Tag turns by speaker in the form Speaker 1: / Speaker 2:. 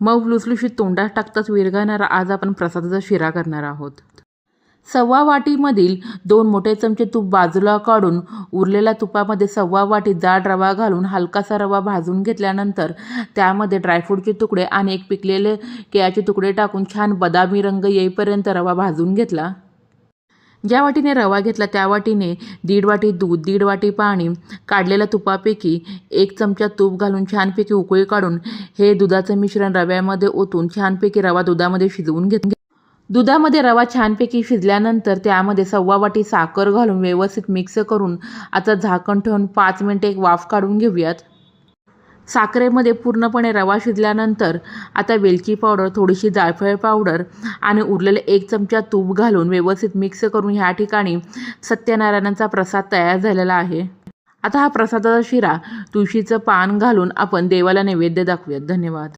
Speaker 1: मग लुसलुशीत तोंडात टाकताच विरघळणारा आज आपण प्रसादाचा शिरा करणार आहोत. सव्वा वाटीमधील दोन मोठे चमचे तूप बाजूला काढून उरलेल्या तुपामध्ये सव्वा वाटी जाड रवा घालून हलकासा रवा भाजून घेतल्यानंतर त्यामध्ये ड्रायफ्रूटचे तुकडे आणि एक पिकलेले केळ्याचे तुकडे टाकून छान बदामी रंग येईपर्यंत रवा भाजून घेतला. ज्या वाटीने रवा घेतला त्या वाटीने दीड वाटी दूध दीड वाटी पाणी काढलेल्या तुपापैकी एक चमचा तूप घालून छानपैकी उकळी काढून हे दुधाचं मिश्रण रव्यामध्ये ओतून छानपैकी रवा दुधामध्ये शिजवून घेत दुधामध्ये रवा छानपैकी शिजल्यानंतर त्यामध्ये सव्वा वाटी साखर घालून व्यवस्थित मिक्स करून आता झाकण ठेवून पाच मिनटे एक वाफ काढून घेऊयात. साखरेमध्ये पूर्णपणे रवा शिजल्यानंतर आता वेलची पावडर थोडीशी जायफळ पावडर आणि उरलेले एक चमचा तूप घालून व्यवस्थित मिक्स करून ह्या ठिकाणी सत्यनारायणांचा प्रसाद तयार झालेला आहे. आता हा प्रसादाचा शिरा तुळशीचं पान घालून आपण देवाला नैवेद्य दाखवूयात. धन्यवाद.